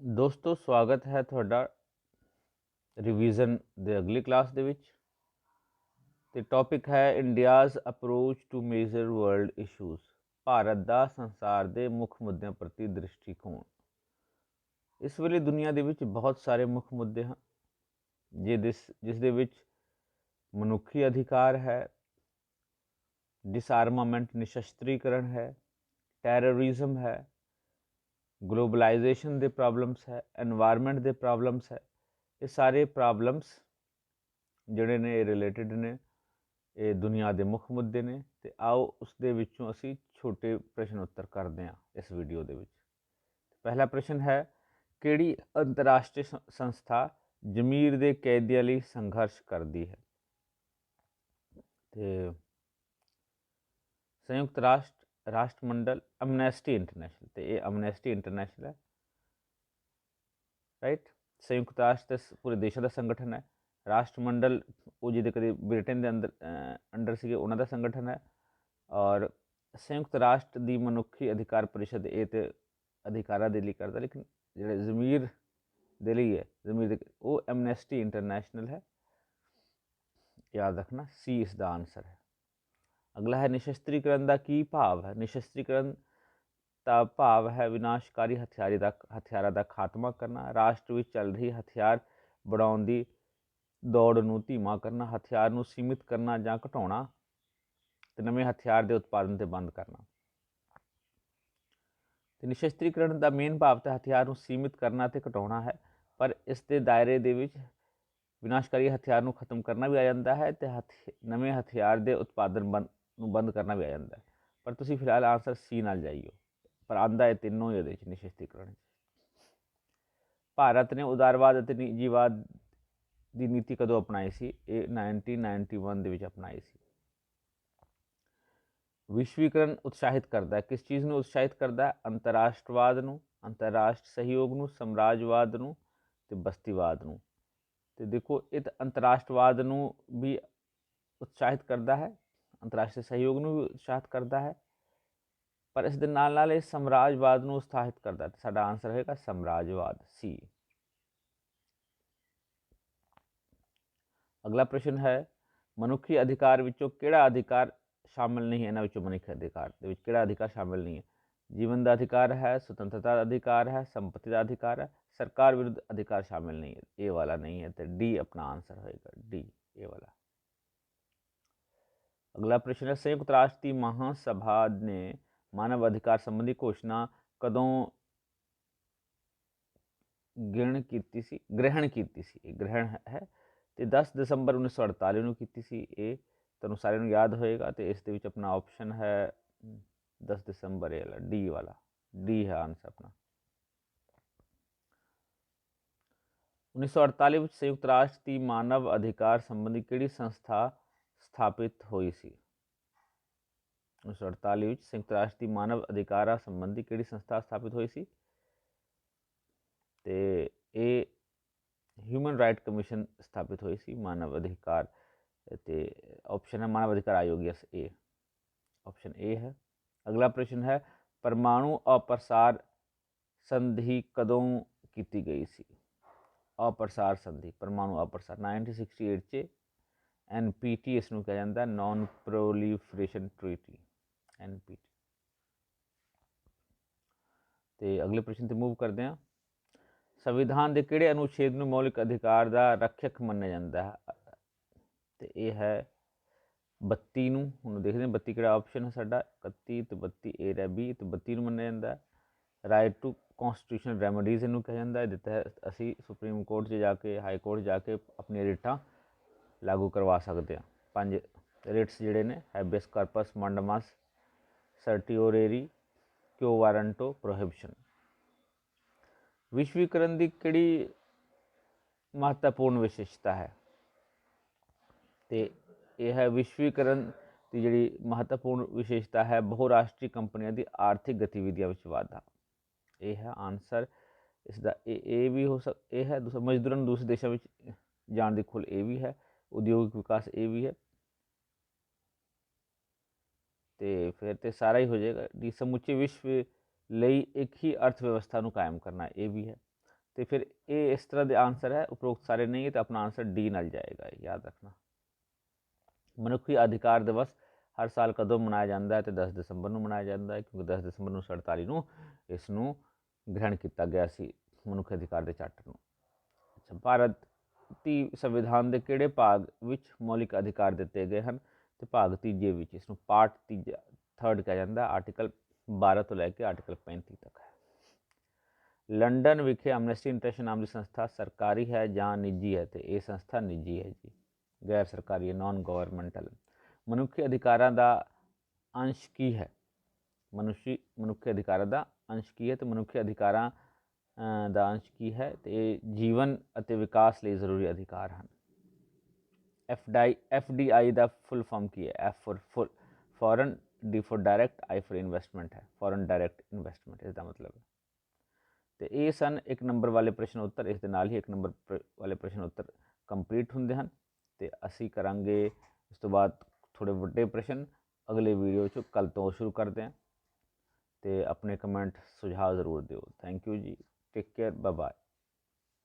ਦੋਸਤੋ, ਸਵਾਗਤ ਹੈ ਤੁਹਾਡਾ ਰਿਵੀਜ਼ਨ ਦੇ ਅਗਲੀ ਕਲਾਸ ਦੇ ਵਿੱਚ। ਤੇ ਟੌਪਿਕ ਹੈ India's approach to major world issues Bharat ਦਾ ਸੰਸਾਰ ਦੇ ਮੁੱਖ ਮੁੱਦਿਆਂ ਪ੍ਰਤੀ ਦ੍ਰਿਸ਼ਟੀਕੋਣ। ਇਸ ਵੇਲੇ ਦੁਨੀਆ ਦੇ ਵਿੱਚ ਬਹੁਤ ਸਾਰੇ ਮੁੱਖ ਮੁੱਦੇ ਹਨ ਜਿਸ ਜਿਸ ਦੇ ਵਿੱਚ ਮਨੁੱਖੀ ਅਧਿਕਾਰ ਹੈ ਡਿਸਆਰਮਾਮੈਂਟ ਨਿਸ਼ਸਤਰੀਕਰਨ ਹੈ ਟੈਰਰਿਜ਼ਮ ਹੈ ਗਲੋਬਲਾਈਜੇਸ਼ਨ ਦੇ ਪ੍ਰੋਬਲਮਸ ਹੈ এনवायरमेंट ਦੇ ਪ੍ਰੋਬਲਮਸ ਹੈ, ਇਹ ਸਾਰੇ ਪ੍ਰੋਬਲਮਸ ਜਿਹੜੇ ਨੇ ਇਹ ਰਿਲੇਟਡ ਨੇ, ਇਹ ਦੁਨੀਆ ਦੇ ਮੁੱਖ ਮੁੱਦੇ ਨੇ ਤੇ ਆਓ ਉਸ ਦੇ ਵਿੱਚੋਂ ਅਸੀਂ ਛੋਟੇ ਪ੍ਰਸ਼ਨ ਉੱਤਰ ਕਰਦੇ ਹਾਂ ਇਸ ਵੀਡੀਓ ਦੇ ਵਿੱਚ। ਪਹਿਲਾ ਪ੍ਰਸ਼ਨ ਹੈ, ਕਿਹੜੀ ਅੰਤਰਰਾਸ਼ਟਰੀ ਸੰਸਥਾ ਜ਼ਮੀਰ ਦੇ ਕੈਦੀਆਂ ਲਈ ਸੰਘਰਸ਼ ਕਰਦੀ ਹੈ? ਤੇ ਸੰਯੁਕਤ ਰਾਸ਼ਟਰ ਰਾਸ਼ਟਰਮੰਡਲ ਐਮਨੈਸਟੀ ਇੰਟਰਨੈਸ਼ਨਲ ਤੇ ਇਹ ਐਮਨੈਸਟੀ ਇੰਟਰਨੈਸ਼ਨਲ ਹੈ ਰਾਈਟ ਸੰਯੁਕਤ ਰਾਸ਼ਟਰ ਪੂਰੇ ਦੇਸ਼ਾਂ ਦਾ ਸੰਗਠਨ ਹੈ। ਰਾਸ਼ਟਰਮੰਡਲ, ਉਹ ਜਿਹਦੇ ਕਦੇ ਬ੍ਰਿਟੇਨ ਦੇ ਅੰਦਰ ਅੰਡਰ ਸੀਗੇ, ਉਹਨਾਂ ਦਾ ਸੰਗਠਨ ਹੈ। ਔਰ ਸੰਯੁਕਤ ਰਾਸ਼ਟਰ ਦੀ ਮਨੁੱਖੀ ਅਧਿਕਾਰ ਪਰਿਸ਼ਦ ਇਹ ਤੇ ਅਧਿਕਾਰਾਂ ਦੇ ਲਈ ਕਰਦਾ, ਲੇਕਿਨ ਜਿਹੜੇ ਜ਼ਮੀਰ ਦੇ ਲਈ ਹੈ, ਜ਼ਮੀਰ ਦੇ, ਉਹ ਐਮਨੈਸਟੀ ਇੰਟਰਨੈਸ਼ਨਲ ਹੈ। ਯਾਦ ਰੱਖਣਾ ਸੀ ਇਸ ਦਾ ਆਨਸਰ ਹੈ। ਅਗਲਾ ਹੈ ਨਿਸ਼ਸਤਰੀਕਰਨ ਦਾ ਕੀ ਭਾਵ ਹੈ? ਨਿਸ਼ਸਤਰੀਕਰਨ ਦਾ ਭਾਵ ਹੈ ਵਿਨਾਸ਼ਕਾਰੀ ਹਥਿਆਰੀ ਦਾ, ਹਥਿਆਰਾਂ ਦਾ ਖਾਤਮਾ ਕਰਨਾ, ਰਾਸ਼ਟਰ ਵਿੱਚ ਚੱਲ ਰਹੀ ਹਥਿਆਰ ਬਣਾਉਣ ਦੀ ਦੌੜ ਨੂੰ ਧੀਮਾ ਕਰਨਾ, ਹਥਿਆਰ ਨੂੰ ਸੀਮਿਤ ਕਰਨਾ ਜਾਂ ਘਟਾਉਣਾ ਤੇ ਨਵੇਂ ਹਥਿਆਰ ਦੇ ਉਤਪਾਦਨ ਤੇ ਬੰਦ ਕਰਨਾ। ਤੇ ਨਿਸ਼ਸਤਰੀਕਰਨ ਦਾ ਮੇਨ ਭਾਵ ਤਾਂ ਹਥਿਆਰ ਨੂੰ ਸੀਮਿਤ ਕਰਨਾ ਤੇ ਘਟਾਉਣਾ ਹੈ, ਪਰ ਇਸ ਦੇ ਦਾਇਰੇ ਦੇ ਵਿੱਚ ਵਿਨਾਸ਼ਕਾਰੀ ਹਥਿਆਰ ਨੂੰ ਖਤਮ ਕਰਨਾ ਵੀ ਆ ਜਾਂਦਾ ਹੈ ਤੇ ਹਥਿ- ਨਵੇਂ ਹਥਿਆਰ ਦੇ ਉਤਪਾਦਨ ਬੰਦ ਨੂੰ ਬੰਦ ਕਰਨਾ ਵੀ ਆ ਜਾਂਦਾ ਪਰ ਤੁਸੀਂ ਫਿਲਹਾਲ ਆਨਸਰ ਸੀ ਨਾਲ ਜਾਈਓ। ਪਰ ਆਂਦਾ ਹੈ ਤਿੰਨੋਂ ਹੀ ਉਹਦੇ ਵਿੱਚ ਨਿਸ਼ਸਤਰੀਕਰਨ 'ਚ। ਭਾਰਤ ਨੇ ਉਦਾਰਵਾਦ ਅਤੇ ਨਿੱਜੀਵਾਦ ਦੀ ਨੀਤੀ ਕਦੋਂ ਅਪਣਾਈ ਸੀ? ਇਹ 1991 ਦੇ ਵਿੱਚ ਅਪਣਾਈ ਸੀ। ਵਿਸ਼ਵੀਕਰਨ ਉਤਸ਼ਾਹਿਤ ਕਰਦਾ ਕਿਸ ਚੀਜ਼ ਨੂੰ ਉਤਸ਼ਾਹਿਤ ਕਰਦਾ ਅੰਤਰਰਾਸ਼ਟਰਵਾਦ ਨੂੰ, ਅੰਤਰਰਾਸ਼ਟਰ ਸਹਿਯੋਗ ਨੂੰ, ਸਮਰਾਜਵਾਦ ਨੂੰ ਤੇ ਬਸਤੀਵਾਦ ਨੂੰ। ਤੇ ਦੇਖੋ, ਇਹ ਤਾਂ ਅੰਤਰਰਾਸ਼ਟਰਵਾਦ ਨੂੰ ਵੀ ਉਤਸ਼ਾਹਿਤ ਕਰਦਾ ਹੈ। ਅੰਤਰਰਾਸ਼ਟਰੀ ਸਹਿਯੋਗ ਨੂੰ ਵੀ ਉਤਸ਼ਾਹਿਤ ਕਰਦਾ ਹੈ। ਪਰ ਇਸ ਦੇ ਨਾਲ ਨਾਲ ਇਹ ਸਾਮਰਾਜਵਾਦ ਨੂੰ ਉਤਸ਼ਾਹਿਤ ਕਰਦਾ ਹੈ। ਤੇ ਸਾਡਾ ਆਨਸਰ ਹੋਏਗਾ ਸਾਮਰਾਜਵਾਦ ਸੀ ਅਗਲਾ ਪ੍ਰਸ਼ਨ ਹੈ, ਮਨੁੱਖੀ ਅਧਿਕਾਰ ਵਿੱਚੋਂ ਕਿਹੜਾ ਅਧਿਕਾਰ ਸ਼ਾਮਿਲ ਨਹੀਂ ਹੈ? ਇਹਨਾਂ ਵਿੱਚੋਂ ਮਨੁੱਖੀ ਅਧਿਕਾਰ ਦੇ ਵਿੱਚ ਕਿਹੜਾ ਅਧਿਕਾਰ ਸ਼ਾਮਿਲ ਨਹੀਂ ਹੈ? ਜੀਵਨ ਦਾ ਅਧਿਕਾਰ ਹੈ, ਸੁਤੰਤਰਤਾ ਦਾ ਅਧਿਕਾਰ ਹੈ, ਸੰਪਤੀ ਦਾ ਅਧਿਕਾਰ ਹੈ, ਸਰਕਾਰ ਵਿਰੁੱਧ ਅਧਿਕਾਰ ਸ਼ਾਮਿਲ ਨਹੀਂ ਹੈ। ਇਹ ਵਾਲਾ ਨਹੀਂ ਹੈ ਤੇ ਡੀ ਆਪਣਾ ਆਨਸਰ ਹੋਏਗਾ ਡੀ ਇਹ ਵਾਲਾ। ਅਗਲਾ ਪ੍ਰਸ਼ਨ ਹੈ ਸੰਯੁਕਤ ਰਾਸ਼ਟਰ ਦੀ ਮਹਾਸਭਾ ਨੇ ਮਾਨਵ ਅਧਿਕਾਰ ਸੰਬੰਧੀ ਘੋਸ਼ਣਾ ਕਦੋਂ ਗਿਣ ਕੀਤੀ ਸੀ ਗ੍ਰਹਿਣ ਕੀਤੀ ਸੀ ਇਹ ਗ੍ਰਹਿਣ ਹੈ- ਹੈ ਤੇ 10 ਦਸੰਬਰ 1948 ਨੂੰ ਕੀਤੀ ਸੀ ਇਹ ਤੁਹਾਨੂੰ ਸਾਰਿਆਂ ਨੂੰ ਯਾਦ ਹੋਏਗਾ ਤੇ ਇਸ ਦੇ ਵਿੱਚ ਆਪਣਾ ਆਪਸ਼ਨ ਹੈ 10 ਦਸੰਬਰ ਇਹ ਵਾਲਾ ਡੀ ਵਾਲਾ ਡੀ ਹੈ ਆਨਸਰ ਆਪਣਾ 1948 ਵਿੱਚ ਸੰਯੁਕਤ ਰਾਸ਼ਟਰ ਦੀ ਮਾਨਵ ਅਧਿਕਾਰ ਸੰਬੰਧੀ ਕਿਹੜੀ ਸੰਸਥਾ ਸਥਾਪਿਤ ਹੋਈ ਸੀ। 1948 ਵਿੱਚ ਸੰਯੁਕਤ ਰਾਸ਼ਟਰ ਦੀ ਮਾਨਵ ਅਧਿਕਾਰਾਂ ਸੰਬੰਧੀ ਕਿਹੜੀ ਸੰਸਥਾ ਸਥਾਪਿਤ ਹੋਈ ਸੀ? ਤੇ ਇਹ ਹਿਊਮਨ ਰਾਈਟ ਕਮਿਸ਼ਨ ਸਥਾਪਿਤ ਹੋਈ ਸੀ। ਮਾਨਵ ਅਧਿਕਾਰ ਤੇ ਆਪਸ਼ਨ ਹੈ ਮਾਨਵ ਅਧਿਕਾਰ ਆਯੋਗ, ਯਸ ਏ ਆਪਸ਼ਨ ਏ ਹੈ। ਅਗਲਾ ਪ੍ਰਸ਼ਨ ਹੈ, ਪਰਮਾਣੂ ਅਪਰਸਾਰ ਸੰਧੀ ਕਦੋਂ ਕੀਤੀ ਗਈ ਸੀ? ਅਪਰਸਾਰ ਸੰਧੀ, ਪਰਮਾਣੂ ਅਪਰਸਾਰ 1968 ਚ ਐਨਪੀਟੀ ਇਸ ਨੂੰ ਕਿਹਾ ਜਾਂਦਾ ਨਾਨ ਪ੍ਰੋਲੀਫਰੇਸ਼ਨ ਟ੍ਰੀਟੀ ਐਨਪੀਟੀ। ਤੇ ਅਗਲੇ ਪ੍ਰਸ਼ਨ ਤੇ ਮੂਵ ਕਰਦੇ ਹਾਂ। ਸੰਵਿਧਾਨ ਦੇ ਕਿਹੜੇ ਅਨੁਛੇਦ ਨੂੰ ਮੌਲਿਕ ਅਧਿਕਾਰ ਦਾ ਰੱਖਿਅਕ ਮੰਨਿਆ ਜਾਂਦਾ ਹੈ? ਤੇ ਇਹ ਹੈ 32 ਨੂੰ, ਹੁਣ ਦੇਖਦੇ ਹਾਂ 32 ਕਿਹੜਾ ਆਪਸ਼ਨ ਹੈ ਸਾਡਾ। 31 ਤੇ 32 ਏ ਰਹਿ ਬੀ ਤੇ 32 ਨੂੰ ਮੰਨਿਆ ਜਾਂਦਾ ਹੈ। ਰਾਈਟ ਟੂ ਕਨਸਟੀਟਿਊਸ਼ਨਲ ਰੈਮਡੀਜ਼ ਇਹਨੂੰ ਕਿਹਾ ਜਾਂਦਾ ਹੈ। ਦਿੱਤਾ ਹੈ, ਅਸੀਂ ਸੁਪਰੀਮ ਕੋਰਟ 'ਚ ਜਾ ਕੇ ਹਾਈ ਕੋਰਟ ਜਾ ਕੇ ਆਪਣੀਆਂ ਰਿਟਾਂ ਲਾਗੂ ਕਰਵਾ ਸਕਦੇ ਹਾਂ। ਪੰਜ ਰਿਟਸ ਜਿਹੜੇ ਨੇ ਹੈਬਿਸ ਕਾਰਪਸ ਮੰਡਮਸ ਸਰਟੀਓਰੇਰੀ ਕਿਉ ਵਾਰੰਟੋ ਪ੍ਰੋਹਿਬਿਸ਼ਨ ਵਿਸ਼ਵੀਕਰਨ ਦੀ ਕਿਹੜੀ ਮਹੱਤਵਪੂਰਨ ਵਿਸ਼ੇਸ਼ਤਾ ਹੈ? ਤੇ ਇਹ ਹੈ ਵਿਸ਼ਵੀਕਰਨ ਦੀ ਜਿਹੜੀ ਮਹੱਤਵਪੂਰਨ ਵਿਸ਼ੇਸ਼ਤਾ ਹੈ, ਬਹੁਰਾਸ਼ਟਰੀ ਕੰਪਨੀਆਂ ਦੀ ਆਰਥਿਕ ਗਤੀਵਿਧੀਆਂ ਵਿੱਚ ਵਾਧਾ। ਇਹ ਹੈ ਆਨਸਰ ਇਸ ਦਾ ਇਹ ਇਹ ਵੀ ਹੋ ਸਕ, ਇਹ ਹੈ ਦੂਸਰਾ ਮਜ਼ਦੂਰਾਂ ਨੂੰ ਦੂਸਰੇ ਦੇਸ਼ਾਂ ਵਿੱਚ ਜਾਣ ਦੀ ਖੁੱਲ ਇਹ ਵੀ ਹੈ। ਉਦਯੋਗਿਕ ਵਿਕਾਸ ਇਹ ਵੀ ਹੈ। ਤੇ ਫਿਰ ਤੇ ਸਾਰਾ ਹੀ ਹੋ ਜਾਏਗਾ। ਦੀ ਸਮੁੱਚੇ ਵਿਸ਼ਵ ਲਈ ਇੱਕ ਹੀ ਅਰਥ ਵਿਵਸਥਾ ਨੂੰ ਕਾਇਮ ਕਰਨਾ ਇਹ ਵੀ ਹੈ। ਤੇ ਫਿਰ ਇਹ ਇਸ ਤਰ੍ਹਾਂ ਦੇ ਆਨਸਰ ਹੈ, ਉਪਰੋਕਤ ਸਾਰੇ ਨਹੀਂ ਹੈ ਤਾਂ ਆਪਣਾ ਆਨਸਰ ਡੀ ਨਾਲ ਜਾਏਗਾ, ਯਾਦ ਰੱਖਣਾ। ਮਨੁੱਖੀ ਅਧਿਕਾਰ ਦਿਵਸ ਹਰ ਸਾਲ ਕਦੋਂ ਮਨਾਇਆ ਜਾਂਦਾ ਹੈ ਤੇ 10 ਦਸੰਬਰ ਨੂੰ ਮਨਾਇਆ ਜਾਂਦਾ ਹੈ, ਕਿਉਂਕਿ 10 ਦਸੰਬਰ 1947 ਨੂੰ ਇਸ ਨੂੰ ਗ੍ਰਹਿਣ ਕੀਤਾ ਗਿਆ ਸੀ ਮਨੁੱਖੀ ਅਧਿਕਾਰ ਦੇ ਚਾਰਟਰ ਨੂੰ। ਅੱਛਾ, ਭਾਰਤ ਭਾਰਤੀ ਸੰਵਿਧਾਨ ਦੇ ਕਿਹੜੇ ਭਾਗ ਵਿੱਚ ਮੌਲਿਕ ਅਧਿਕਾਰ ਦਿੱਤੇ ਗਏ ਹਨ? ਤੇ ਭਾਗ ਤੀਜੇ ਵਿੱਚ ਇਸ ਨੂੰ ਪਾਰਟ ਤੀਜਾ ਥਰਡ ਕਿਹਾ ਜਾਂਦਾ ਆਰਟੀਕਲ 12 ਤੋਂ ਲੈ ਕੇ ਆਰਟੀਕਲ 35 ਤੱਕ ਹੈ। ਲੰਡਨ ਵਿਖੇ ਐਮਨੈਸਟੀ ਇੰਟਰਨੈਸ਼ਨਲ ਨਾਮ ਦੀ ਸੰਸਥਾ ਸਰਕਾਰੀ ਹੈ ਜਾਂ ਨਿੱਜੀ ਹੈ? ਤੇ ਇਹ ਸੰਸਥਾ ਨਿੱਜੀ ਹੈ ਜੀ। ਗੈਰ ਸਰਕਾਰੀ ਹੈ ਨਾਨ ਗਵਰਨਮੈਂਟਲ ਮਨੁੱਖੀ ਅਧਿਕਾਰਾਂ ਦਾ ਅੰਸ਼ ਕੀ ਹੈ? ਮਨੁੱਖੀ ਮਨੁੱਖੀ ਅਧਿਕਾਰਾਂ ਦਾ ਅੰਸ਼ ਕੀ ਹੈ? ਤੇ ਮਨੁੱਖੀ ਅਧਿਕਾਰਾਂ ਦਾ ਅੰਸ਼ ਕੀ ਹੈ? ਤੇ ਜੀਵਨ ਅਤੇ ਵਿਕਾਸ ਲਈ ਜ਼ਰੂਰੀ ਅਧਿਕਾਰ ਹਨ। ਐਫਡੀਆਈ ਐਫਡੀਆਈ ਦਾ ਫੁੱਲ ਫਾਰਮ ਕੀ ਹੈ? F for full foreign D for direct I for investment ਹੈ। ਫੋਰਨ ਡਾਇਰੈਕਟ ਇਨਵੈਸਟਮੈਂਟ ਇਸ ਦਾ ਮਤਲਬ ਹੈ। ਤੇ ਇਹ ਸਨ ਇੱਕ ਨੰਬਰ ਵਾਲੇ ਪ੍ਰਸ਼ਨ ਉੱਤਰ, ਇਸ ਦੇ ਨਾਲ ਹੀ ਇੱਕ ਨੰਬਰ ਵਾਲੇ ਪ੍ਰਸ਼ਨ ਉੱਤਰ ਕੰਪਲੀਟ ਹੁੰਦੇ ਹਨ। ਤੇ ਅਸੀਂ ਕਰਾਂਗੇ ਇਸ ਤੋਂ ਬਾਅਦ ਥੋੜੇ ਵੱਡੇ ਪ੍ਰਸ਼ਨ। ਅਗਲੇ ਵੀਡੀਓ 'ਚ ਕੱਲ ਤੋਂ ਸ਼ੁਰੂ ਕਰਦੇ ਹਾਂ। ਤੇ ਆਪਣੇ ਕਮੈਂਟ ਸੁਝਾਅ ਜ਼ਰੂਰ ਦਿਓ। Thank you ji. Take care. Bye bye.